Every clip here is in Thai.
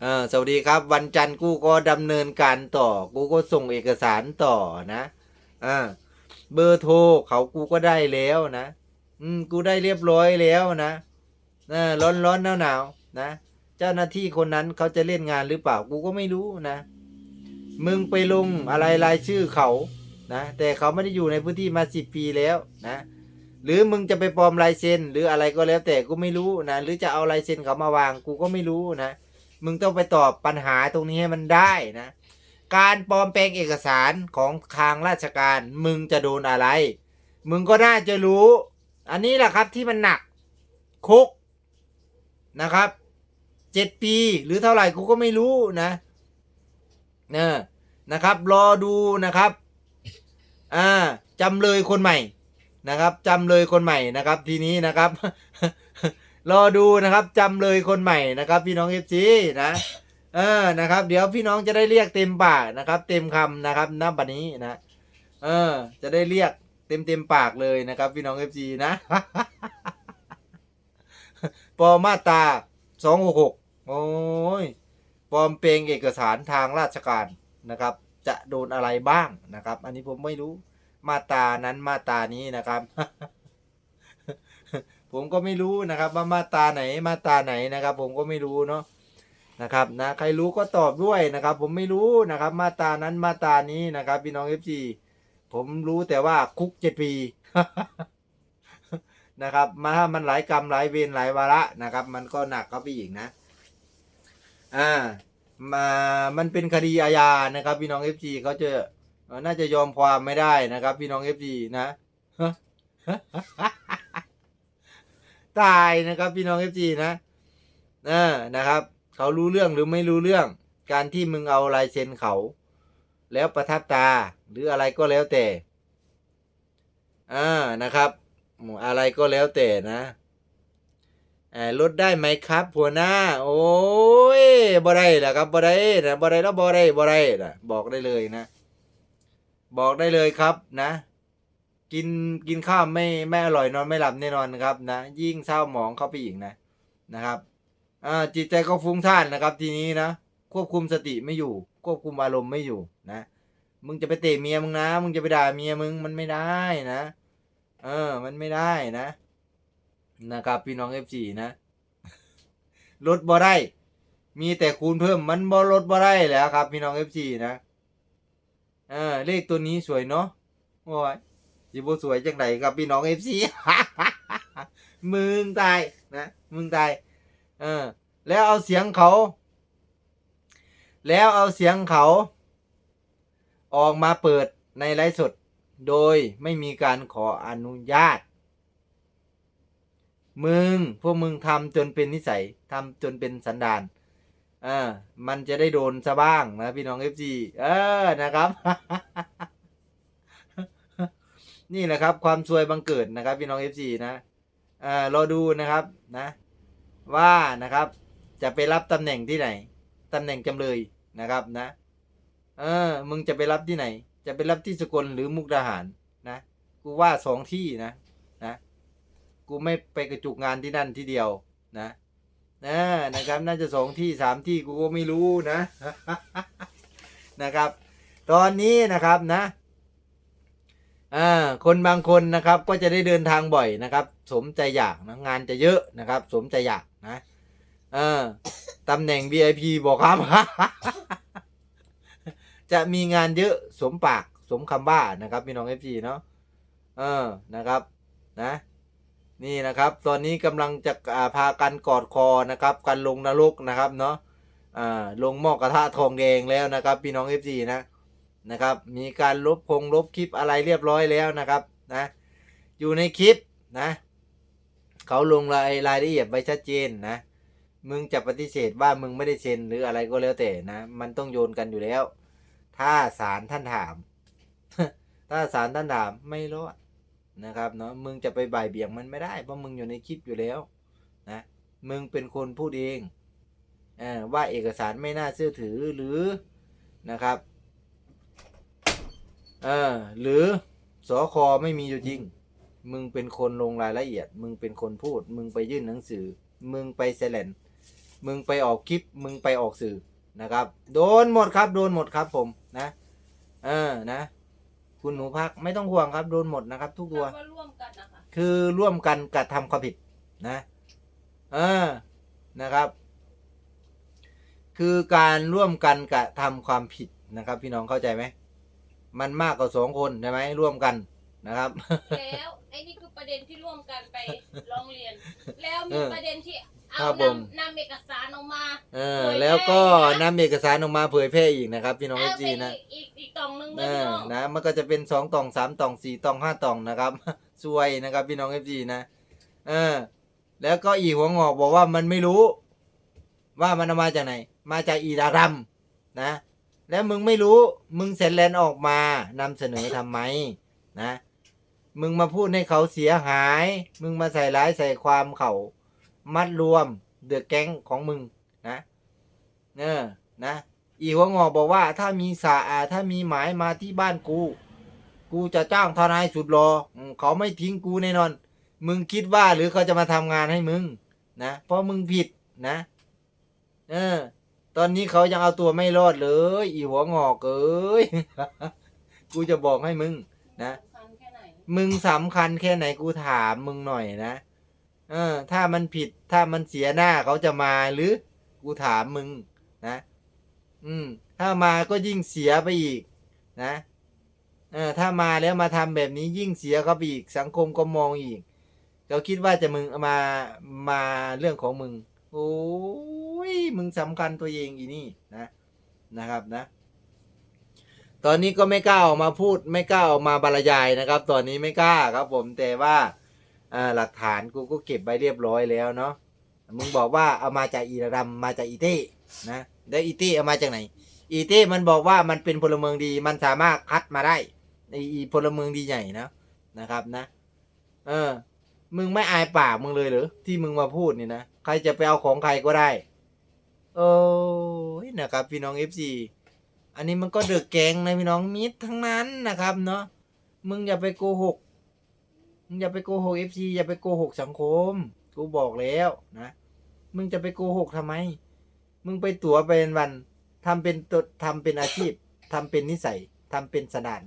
เออสวัสดีครับ วันจันทร์กูก็ดำเนินการต่อ กูก็ส่งเอกสารต่อนะอ่าเบอร์โทรเขากูก็ได้แล้วนะ อืม กูได้เรียบร้อยแล้วนะเออร้อนร้อนหนาวหนาวนะเจ้าหน้าที่คนนั้นเขาจะเล่นงานหรือเปล่ากูก็ไม่รู้นะ มึงไปลงอะไรรายชื่อเขานะแต่เขาไม่ได้อยู่ในพื้นที่มาสิบปีแล้วนะหรือมึงจะไปปลอมลายเซ็นหรืออะไรก็แล้วแต่กูไม่รู้นะหรือจะเอาลายเซ็นเขามาวางกูก็ไม่รู้นะ มึงต้องไปตอบปัญหาตรงนี้ให้มันได้นะ การปลอมแปลงเอกสารของทางราชการ มึงจะโดนอะไร มึงก็น่าจะรู้ อันนี้แหละครับที่มันหนักคุกนะครับเจ็ดปีหรือเท่าไหร่กูก็ไม่รู้นะเนอนะครับ รอดูนะครับอ่าจำเลยคนใหม่นะครับจำเลยคนใหม่นะครับ ทีนี้นะครับ รอดูนะครับจำเลยคนใหม่นะครับ พี่น้องเอฟซีนะเออนะครับ เดี๋ยวพี่น้องจะได้เรียกเต็มปากนะครับ เต็มคำนะครับณบัดนี้นะเออ จะได้เรียกเต็มเต็มปากเลยนะครับ พี่น้องเอฟซีนะปอมาตาสองหกหกโอ้ยปลอมเปลงเอกสารทางราชการนะครับ จะโดนอะไรบ้างนะครับ อันนี้ผมไม่รู้มาตานั้นมาตานี้นะครับ ผมก็ไม่รู้นะครับ ว่ามาตราไหนมาตราไหนนะครับ ผมก็ไม่รู้เนาะนะครับนะใครรู้ก็ตอบด้วยนะครับ ผมไม่รู้นะครับ มาตรานั้นมาตรานี้นะครับ พี่น้องเอฟซีผมรู้แต่ว่าคุกเจ็ดปีนะครับมาถ้ามันหลายกรรมหลายเวรหลายวาระนะครับ มันก็หนักเข้าไปอีกนะอ่ามามันเป็นคดีอาญานะครับ พี่น้องเอฟซีเขาจะน่าจะยอมความไม่ได้นะครับ พี่น้องเอฟซีนะ ตายนะครับ พี่น้องเอฟซีนะเออนะครับ เขารู้เรื่องหรือไม่รู้เรื่อง การที่มึงเอาลายเซ็นเขา แล้วประทับตาหรืออะไรก็แล้วแต่อ่านะครับ อะไรก็แล้วแต่นะเออลดได้ไหมครับหัวหน้า โอ้ยบ่ได้ละครับบ่ได้นะบ่ได้แล้วบ่ได้บ่ได้นะบอกได้เลยนะ บอกได้เลยครับนะ กินกินข้าวไม่ไม่อร่อยนอนไม่หลับแน่นอนนะครับนะยิ่งเศร้าหมองเข้าไปอีกนะนะครับอ่าจิตใจก็ฟุ้งซ่านนะครับ ทีนี้นะควบคุมสติไม่อยู่ ควบคุมอารมณ์ไม่อยู่นะมึงจะไปเตะเมียมึงนะมึงจะไปด่าเมียมึงมันไม่ได้นะ เออ มันไม่ได้นะ นะครับ พี่น้องเอฟซีนะลดบ่ได้มีแต่คูณเพิ่มมันบ่ลดบ่ได้แล้วครับ พี่น้องเอฟซีนะเออเลขตัวนี้สวยเนาะโอ้ย สิบ่สวยจังไดครับพี่น้องเอฟซีมึงตายนะมึงตายเออ แล้วเอาเสียงเขา แล้วเอาเสียงเขา ออกมาเปิดในไลฟ์สดโดยไม่มีการขออนุญาต มึง พวกมึงทำจนเป็นนิสัยทำจนเป็นสันดานเออมันจะได้โดนซะบ้างนะพี่น้องเอฟซีเออนะครับ นี่แหละครับ ความซวยบังเกิดนะครับพี่น้องเอฟซีนะเออรอดูนะครับนะ ว่านะครับ จะไปรับตำแหน่งที่ไหนตำแหน่งจำเลยนะครับนะ เออ มึงจะไปรับที่ไหน จะไปรับที่สกลหรือมุกดาหารนะ กูว่าสองที่นะนะ กูไม่ไปกระจุกงานที่นั่นที่เดียวนะนะนะครับ น่าจะสองที่สามที่กูก็ไม่รู้นะนะครับ ตอนนี้นะครับนะ อ่าคนบางคนนะครับก็จะได้เดินทางบ่อยนะครับ สมใจอยากนะงานจะเยอะนะครับ สมใจอยากนะเออตำแหน่ง VIP บอกครับ จะมีงานเยอะสมปากสมคำว่านะครับพี่น้องเอฟซีเนาะเออนะครับนะนี่นะครับ ตอนนี้กำลังจะาพากันกอดคอนะครับกันลงนรกนะครับเนาะอ่าลงหม้อกระทะทองแดงแล้วนะครับ พี่น้องเอฟซีนะ นะครับ มีการลบพงลบคลิปอะไรเรียบร้อยแล้วนะครับนะอยู่ในคลิปนะเขาลงรายรายละเอียดไว้ชัดเจนนะ มึงจะปฏิเสธว่ามึงไม่ได้เซ็นหรืออะไรก็แล้วแต่นะ มันต้องโยนกันอยู่แล้ว ถ้าศาลท่านถาม ถ้าศาลท่านถามไม่รอดนะครับเนาะมึงจะไปบ่ายเบี่ยงมันไม่ได้เพราะมึงอยู่ในคลิปอยู่แล้วนะมึงเป็นคนพูดเองอว่าเอกสารไม่น่าเชื่อถือหรือนะครับ ออหรือสอคอไม่มีอยู่จริง มึงเป็นคนลงรายละเอียด มึงเป็นคนพูด มึงไปยื่นหนังสือ มึงไปเซเลนมึงไปออกคลิป มึงไปออกสื่อนะครับ โดนหมดครับ โดนหมดครับผมนะ เออนะ คุณหนูพักไม่ต้องห่วงครับ โดนหมดนะครับ ทุกตัวคำว่าร่วมกันนะคะคือร่วมกันกระทำความผิดนะเออนะครับ คือการร่วมกันกระทำความผิดนะครับ พี่น้องเข้าใจไหม มันมากกว่าสองคนใช่ไหมร่วมกันนะครับ แล้วไอ้นี่คือประเด็นที่ร่วมกันไปร้องเรียน แล้วมีเออประเด็นที่ครัเอาบผม นำนำเอกสารออกมาเออเผยแพร่แล้วก็อีกนะนำเอกสารออกมาเผยแพร่อีกนะครับ พี่น้องเอาเอไปจีนะอีกอีกอีกกล่องหนึงเลเอยพี่อน้องนะ มันก็จะเป็นสองตองสามตองสี่ตองห้าตองนะครับ ซวยนะครับพี่น้องเอฟซีนะ เออ แล้วก็อีหัวงอกบอกว่ามันไม่รู้ ว่ามันเอามาจากไหน มาจากอีดารัมนะ แล้วมึงไม่รู้ มึงเซ็นแลนออกมานำเสนอทำไมนะ มึงมาพูดให้เขาเสียหาย มึงมาใส่ร้ายใส่ความเขามัดรวมเดือดแก๊งของมึงนะเออนะ อีหัวงอบอกว่าถ้ามีสาอาถ้ามีหมายมาที่บ้านกู กูจะจ้างทนายสุดรอเขาไม่ทิ้งกูแน่นอน มึงคิดว่าหรือเขาจะมาทำงานให้มึงนะเพราะมึงผิดนะ เออ ตอนนี้เขายังเอาตัวไม่รอดเลย อีหัวงอกเอ้ย กูจะบอกให้มึง นะสำคัญแค่ไหนมึงสำคัญแค่ไหนกูถามมึงหน่อยนะ เออ ถ้ามันผิดถ้ามันเสียหน้าเขาจะมาหรือ กูถามมึง นะ อืม ถ้ามาก็ยิ่งเสียไปอีก นะเออถ้ามาแล้วมาทำแบบนี้ยิ่งเสียเขาไปอีกสังคมก็มองอีกเขาคิดว่าจะมึงมามาเรื่องของมึง โอ้ย มึงสำคัญตัวเองอีนี่นะนะครับนะ ตอนนี้ก็ไม่กล้าออกมาพูด ไม่กล้าออกมาบรรยายนะครับ ตอนนี้ไม่กล้าครับ ผมแต่ว่าหลักฐานกูก็เก็บไว้เรียบร้อยแล้วเนาะมึงบอกว่าเอามาจากอีรัมมาจากอีเต้นะแล้วอีเต้เอามาจากไหน อีเต้มันบอกว่ามันเป็นพลเมืองดี มันสามารถคัดมาได้ไอีพลเมืองดีใหญ่นะนะครับนะ เออ มึงไม่อายปากมึงเลยหรือที่มึงมาพูดนี่นะใครจะไปเอาของใครก็ได้ โอ้ยนะครับพี่น้องเอฟซีอันนี้มันก็เดือดแกงนะพี่น้องมิตรทั้งนั้นนะครับเนาะมึงอย่าไปโกหกมึงอย่าไปโกหกเอฟซีอย่าไปโกหกสังคมกูบอกแล้วนะมึงจะไปโกหกทำไม มึงไปตั๋วเป็นวันทำเป็นตัวทำเป็นอาชีพทำเป็นนิสัยทำเป็นสนาน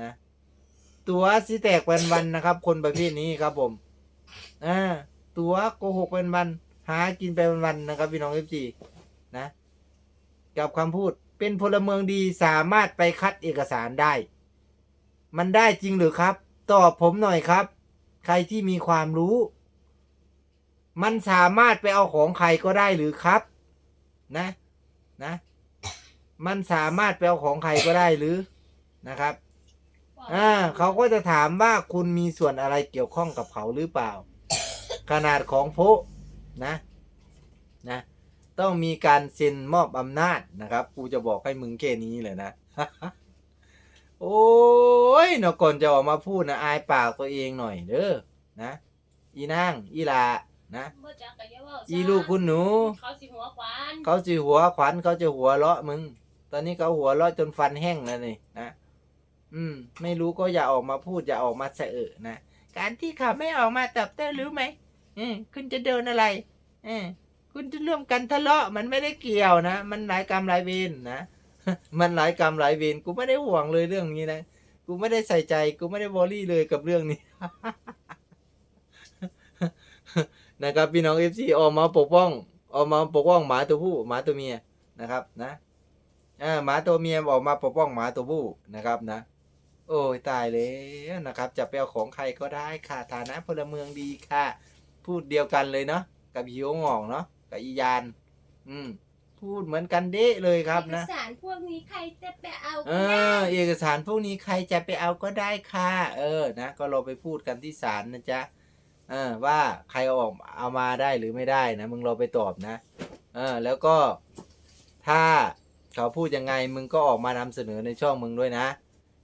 นะตั๋วสิแตกเป็นวันนะครับ คนประเภทนี้ครับผมอ่าตั๋วโกหกเป็นวัน หากินไปเป็นวันนะครับพี่น้องเอฟซีนะ กับคำพูดเป็นพลเมืองดีสามารถไปคัดเอกสารได้ มันได้จริงหรือครับ ตอบผมหน่อยครับ ใครที่มีความรู้ มันสามารถไปเอาของใครก็ได้หรือครับ นะนะ มันสามารถไปเอาของใครก็ได้หรือนะครับอ่าเขาก็จะถามว่าคุณมีส่วนอะไรเกี่ยวข้องกับเขาหรือเปล่า ขนาดของโพ นะนะต้องมีการเซ็นมอบอำนาจนะครับ กูจะบอกให้มึงแค่นี้เลยนะ โอ้ยเนาะก่อนจะออกมาพูดนะอายปากตัวเองหน่อยเด้อนะอีนางอีลานะบ่จักก็อย่าเว้าอีลูกคุณหนู เขาสิหัวขวานเขาจะหัวขวัญเขาจะหัวเราะมึง ตอนนี้เขาหัวเราะจนฟันแห้งแล้วนี่นะอืม ไม่รู้ก็อย่าออกมาพูดอย่าออกมาเสอะนะการที่เขาไม่ออกมาตอบโต้รู้ไหม อคุณจะโดนอะไรอืมคุณจะร่วมกันทะเลาะมันไม่ได้เกี่ยวนะ มันหลายกรรมหลายเวรนะ มันหลายกรรมหลายเวรกูไม่ได้ห่วงเลยเรื่องนี้นะ กูไม่ได้ใส่ใจ กูไม่ได้บอรี่เลยกับเรื่องนี้ นะครับพี่น้องเอฟซีออกมาปกป้องออกมาปกป้องหมาตัวผู้หมาตัวเมียนะครับนะอ่าหมาตัวเมียออกมาปกป้องหมาตัวผู้นะครับนะ โอ้ยตายแล้วนะครับ จะไปเอาของใครก็ได้ค่ะฐานะพลเมืองดีค่ะ พูดเดียวกันเลยเนาะกับหิวงอกเนาะกับอียาน อืม พูดเหมือนกันเด้เลยครับนะ เอกสารพวกนี้ใครจะไปเอาเอก็ได้อ เอกสารพวกนี้ใครจะไปเอาก็ได้ค่ะ เออนะ ก็เราไปพูดกันที่ศาลนะจ๊ะเออว่าใครเอาออกเอามาได้หรือไม่ได้นะมึงเราไปตอบนะ เออ แล้วก็ ถ้าเขาพูดยังไงมึงก็ออกมานำเสนอในช่องมึงด้วยนะ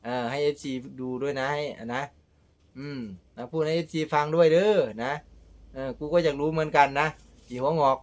เออให้เอฟซีดูด้วยนะให้นะ อืมนะพูดให้เอฟซีฟังด้วยเด้อนะ เออกูก็อยากรู้เหมือนกันนะอีหัวงอก